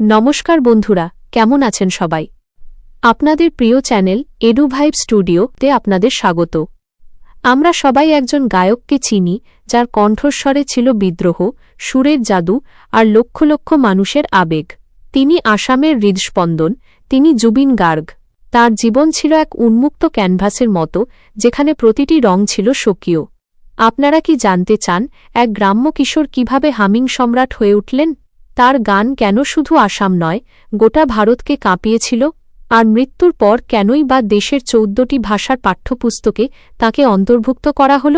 নমস্কার বন্ধুরা, কেমন আছেন সবাই? আপনাদের প্রিয় চ্যানেল এডুভাইব স্টুডিওতে আপনাদের স্বাগত। আমরা সবাই একজন গায়ককে চিনি, যার কণ্ঠস্বরে ছিল বিদ্রোহ, সুরের জাদু আর লক্ষ লক্ষ মানুষের আবেগ। তিনি আসামের হৃদস্পন্দন, তিনি জুবিন গার্গ। তার জীবন ছিল এক উন্মুক্ত ক্যানভাসের মতো, যেখানে প্রতিটি রং ছিল স্বকীয়। আপনারা কি জানতে চান, এক গ্রাম্য কিশোর কীভাবে হামিং সম্রাট হয়ে উঠলেন? তার গান কেন শুধু আসাম নয়, গোটা ভারতকে কাঁপিয়েছিল, আর মৃত্যুর পর কেনই বা দেশের চৌদ্দটি ভাষার পাঠ্যপুস্তকে তাকে অন্তর্ভুক্ত করা হল?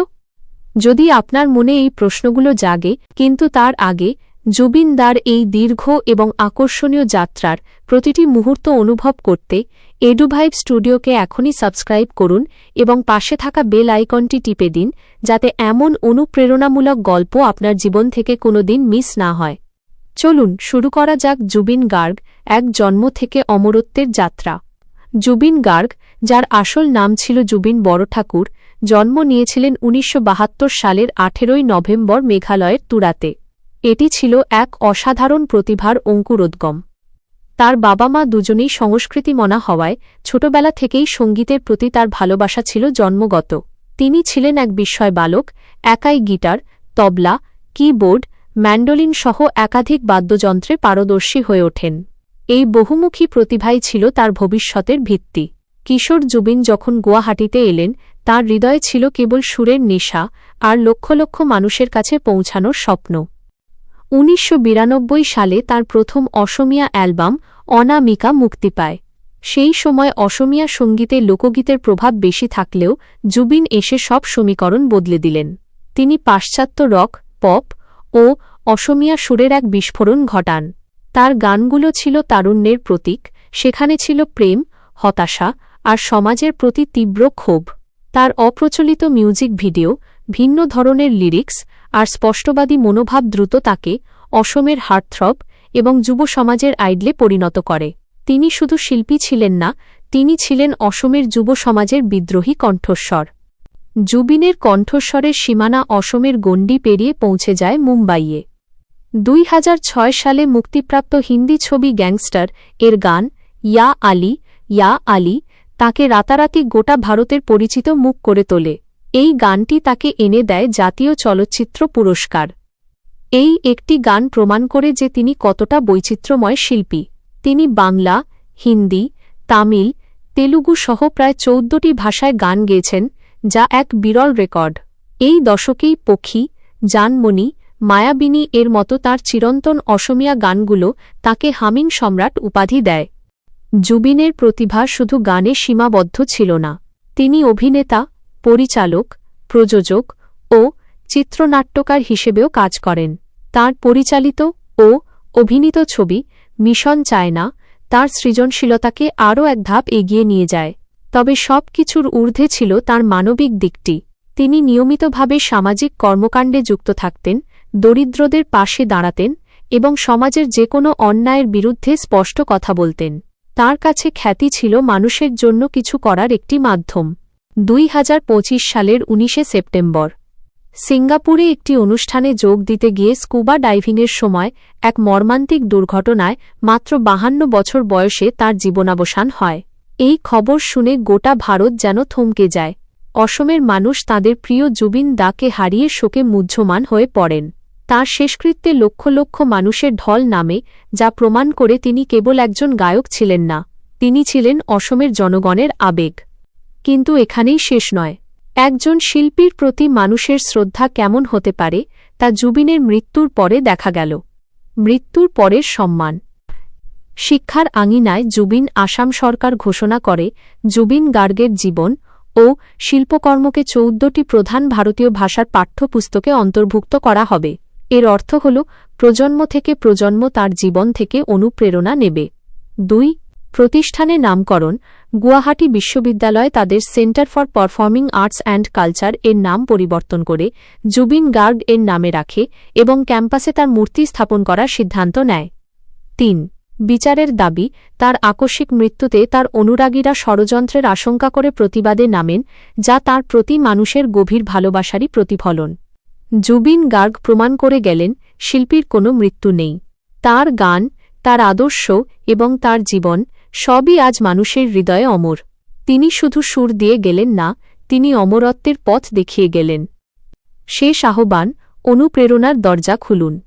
যদি আপনার মনে এই প্রশ্নগুলো জাগে, কিন্তু তার আগে জুবিনদার এই দীর্ঘ এবং আকর্ষণীয় যাত্রার প্রতিটি মুহূর্ত অনুভব করতে এডুভাইব স্টুডিওকে এখনই সাবস্ক্রাইব করুন এবং পাশে থাকা বেল আইকনটি টিপে দিন, যাতে এমন অনুপ্রেরণামূলক গল্প আপনার জীবন থেকে কোনোদিন মিস না হয়। চলুন শুরু করা যাক জুবিন গার্গ, এক জন্ম থেকে অমরত্বের যাত্রা। জুবিন গার্গ, যার আসল নাম ছিল জুবিন বড়ঠাকুর, জন্ম নিয়েছিলেন উনিশশো বাহাত্তর সালের আঠেরোই নভেম্বর মেঘালয়ের তুরাতে। এটি ছিল এক অসাধারণ প্রতিভার অঙ্কুরোদ্গম। তার বাবা মা দুজনেই সংস্কৃতিমনা হওয়ায় ছোটবেলা থেকেই সঙ্গীতের প্রতি তার ভালোবাসা ছিল জন্মগত। তিনি ছিলেন এক বিস্ময় বালক একাই গিটার, তবলা, কিবোর্ড ম্যান্ডোলিন সহ একাধিক বাদ্যযন্ত্রে পারদর্শী হয়ে ওঠেন। এই বহুমুখী প্রতিভাই ছিল তার ভবিষ্যতের ভিত্তি। কিশোর জুবিন যখন গুয়াহাটিতে এলেন, তার হৃদয়ে ছিল কেবল সুরের নেশা আর লক্ষ লক্ষ মানুষের কাছে পৌঁছানোর স্বপ্ন। উনিশশো বিরানব্বই সালে তার প্রথম অসমিয়া অ্যালবাম অনামিকা মুক্তি পায়। সেই সময় অসমিয়া সঙ্গীতে লোকগীতের প্রভাব বেশি থাকলেও জুবিন এসে সব সমীকরণ বদলে দিলেন। তিনি পাশ্চাত্য রক, পপ ও অসমিয়া সুরের এক বিস্ফোরণ ঘটান। তার গানগুলো ছিল তারুণ্যের প্রতীক, সেখানে ছিল প্রেম, হতাশা আর সমাজের প্রতি তীব্র ক্ষোভ। তার অপ্রচলিত মিউজিক ভিডিও, ভিন্ন ধরনের লিরিক্স আর স্পষ্টবাদী মনোভাব দ্রুত তাকে অসমের হার্টথ্রব এবং যুব সমাজের আইডলে পরিণত করে। তিনি শুধু শিল্পী ছিলেন না, তিনি ছিলেন অসমের যুব সমাজের বিদ্রোহী কণ্ঠস্বর। জুবিনের কণ্ঠস্বরের সীমানা অসমের গণ্ডি পেরিয়ে পৌঁছে যায় মুম্বাইয়ে। দুই হাজার ছয় সালে মুক্তিপ্রাপ্ত হিন্দি ছবি গ্যাংস্টার এর গান ইয়া আলী ইয়া আলী তাকে রাতারাতি গোটা ভারতের পরিচিত মুখ করে তোলে। এই গানটি তাকে এনে দেয় জাতীয় চলচ্চিত্র পুরস্কার। এই একটি গান প্রমাণ করে যে তিনি কতটা বৈচিত্র্যময় শিল্পী। তিনি বাংলা, হিন্দি, তামিল, তেলুগু সহ প্রায় চৌদ্দটি ভাষায় গান গেয়েছেন যা এক বিরল রেকর্ড। এই দশকেই পক্ষী, জানমণি, মায়াবিনী এর মতো তার চিরন্তন অসমিয়া গানগুলো তাকে হামিং সম্রাট উপাধি দেয়। জুবিনের প্রতিভা শুধু গানে সীমাবদ্ধ ছিল না। তিনি অভিনেতা, পরিচালক, প্রযোজক ও চিত্রনাট্যকার হিসেবেও কাজ করেন। তার পরিচালিত ও অভিনীত ছবি মিশন চায়না তার সৃজনশীলতাকে আরও এক ধাপ এগিয়ে নিয়ে যায়। তবে সব কিছুর ঊর্ধ্বে ছিল তার মানবিক দিকটি। তিনি নিয়মিতভাবে সামাজিক কর্মকাণ্ডে যুক্ত থাকতেন, দরিদ্রদের পাশে দাঁড়াতেন এবং সমাজের যে কোনো অন্যায়ের বিরুদ্ধে স্পষ্ট কথা বলতেন। তার কাছে খ্যাতি ছিল মানুষের জন্য কিছু করার একটি মাধ্যম। দুই হাজার পঁচিশ সালের উনিশে সেপ্টেম্বর। সিঙ্গাপুরে একটি অনুষ্ঠানে যোগ দিতে গিয়ে স্কুবা ডাইভিংয়ের সময় এক মর্মান্তিক দুর্ঘটনায় মাত্র বাহান্ন বছর বয়সে তার জীবনাবসান হয়। এই খবর শুনে গোটা ভারত যেন থমকে যায়। অসমের মানুষ তাদের প্রিয় জুবিন দাকে হারিয়ে শোকে মুহ্যমান হয়ে পড়েন। তাঁর শেষকৃত্যে লক্ষ লক্ষ মানুষের ঢল নামে, যা প্রমাণ করে তিনি কেবল একজন গায়ক ছিলেন না, তিনি ছিলেন অসমের জনগণের আবেগ। কিন্তু এখানেই শেষ নয়। একজন শিল্পীর প্রতি মানুষের শ্রদ্ধা কেমন হতে পারে, তা জুবিনের মৃত্যুর পরে দেখা গেল। মৃত্যুর পরের সম্মান। শিক্ষার আঙিনায় জুবিন আসাম সরকার ঘোষণা করে, জুবিন গার্গের জীবন ও শিল্পকর্মকে চৌদ্দটি প্রধান ভারতীয় ভাষার পাঠ্যপুস্তকে অন্তর্ভুক্ত করা হবে। এর অর্থ হল, প্রজন্ম থেকে প্রজন্ম তার জীবন থেকে অনুপ্রেরণা নেবে। দুই প্রতিষ্ঠানের নামকরণ। গুয়াহাটি বিশ্ববিদ্যালয় তাদের centre for performing arts and culture এর নাম পরিবর্তন করে, জুবিন গার্গ এর নামে রাখে এবং ক্যাম্পাসে তার মূর্তি স্থাপন করার সিদ্ধান্ত নেয়। তিন বিচারের দাবি, তার আকস্মিক মৃত্যুতে তার অনুরাগীরা ষড়যন্ত্রের আশঙ্কা করে প্রতিবাদে নামেন, যা তার প্রতি মানুষের গভীর ভালোবাসারই প্রতিফলন। জুবিন গার্গ প্রমাণ করে গেলেন, শিল্পীর কোনো মৃত্যু নেই। তার গান, তার আদর্শ এবং তার জীবন সবই আজ মানুষের হৃদয়ে অমর। তিনি শুধু সুর দিয়ে গেলেন না, তিনি অমরত্বের পথ দেখিয়ে গেলেন। শেষ আহ্বান, অনুপ্রেরণার দরজা খুলুন।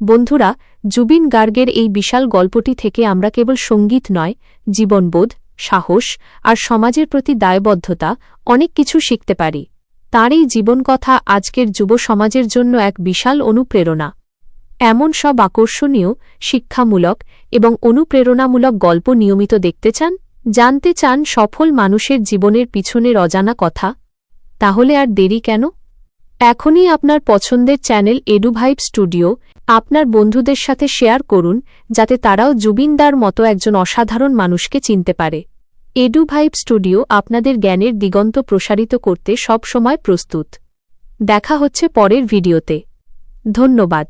বন্ধুরা, জুবিন গার্গের এই বিশাল গল্পটি থেকে আমরা কেবল সংগীত নয়, জীবনবোধ, সাহস আর সমাজের প্রতি দায়বদ্ধতা অনেক কিছু শিখতে পারি। তার এই জীবনকথা আজকের যুব সমাজের জন্য এক বিশাল অনুপ্রেরণা। এমন সব আকর্ষণীয়, শিক্ষামূলক এবং অনুপ্রেরণামূলক গল্প নিয়মিত দেখতে চান, জানতে চান সফল মানুষের জীবনের পিছনের অজানা কথা? তাহলে আর দেরি কেন? এখনই আপনার পছন্দের চ্যানেল এডুভাইব স্টুডিও আপনার বন্ধুদের সাথে শেয়ার করুন, যাতে তারাও জুবিনদার মতো একজন অসাধারণ মানুষকে চিনতে পারে। এডু এডুভাইব স্টুডিও আপনাদের জ্ঞানের দিগন্ত প্রসারিত করতে সব সময় প্রস্তুত। দেখা হচ্ছে পরের ভিডিওতে। ধন্যবাদ।